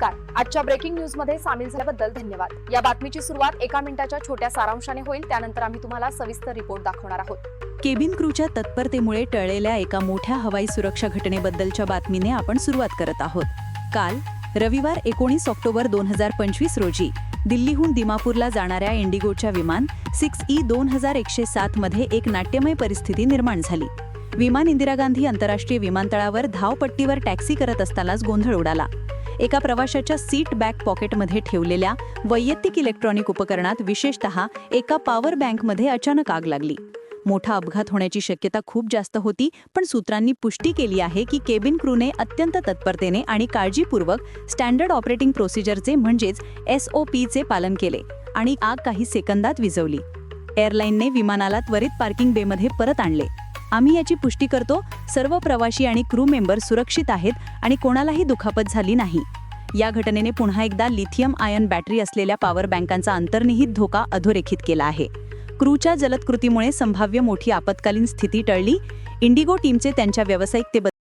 नमस्कार. आजच्या ब्रेकिंग न्यूजमध्ये सामील झाल्याबद्दल धन्यवाद. या बातमीची सुरुवात एका मिनिटाच्या छोट्या सारांशाने होईल. त्यानंतर आम्ही तुम्हाला सविस्तर रिपोर्ट दाखवणार आहोत. केबिन क्रूच्या तत्परतेमुळे टळलेल्या एका मोठ्या हवाई सुरक्षा घटनेबद्दलच्या बातमीने आपण सुरुवात करत आहोत. काल रविवार एकोणीस ऑक्टोबर दोन हजार पंचवीस रोजी दिल्लीहून दिमापूरला जाणाऱ्या इंडिगोच्या विमान सिक्स ई दोन हजार एकशे सात मध्ये एक नाट्यमय परिस्थिती निर्माण झाली. विमान इंदिरा गांधी आंतरराष्ट्रीय विमानतळावर धावपट्टीवर टॅक्सी करत असतानाच गोंधळ उडाला. एका प्रवाशाच्या सीट बॅक पॉकेटमध्ये ठेवलेल्या वैयक्तिक इलेक्ट्रॉनिक उपकरणात विशेषतः एका पॉवर बँकमध्ये अचानक आग लागली. मोठा अपघात होण्याची शक्यता खूप जास्त होती पण सूत्रांनी पुष्टी केली आहे की केबिन क्रूने अत्यंत तत्परतेने आणि काळजीपूर्वक स्टँडर्ड ऑपरेटिंग प्रोसिजरचे म्हणजेच एस ओ पीचे पालन केले आणि आग काही सेकंदात विझवली. एअरलाईनने विमानाला त्वरित पार्किंग बेमध्ये परत आणले. आम्ही याची पुष्टी करतो सर्व प्रवाशी आणि क्रू मेंबर सुरक्षित आहेत आणि कोणालाही दुखापत झाली नाही. या घटनेने पुन्हा एकदा लिथियम आयन बॅटरी असलेल्या पॉवर बँकांचा अंतर्निहित धोका अधोरेखित केला आहे. क्रूच्या जलद कृतीमुळे संभाव्य मोठी आपत्कालीन स्थिती टळली. इंडिगो टीमचे त्यांच्या व्यावसायिकतेबद्दल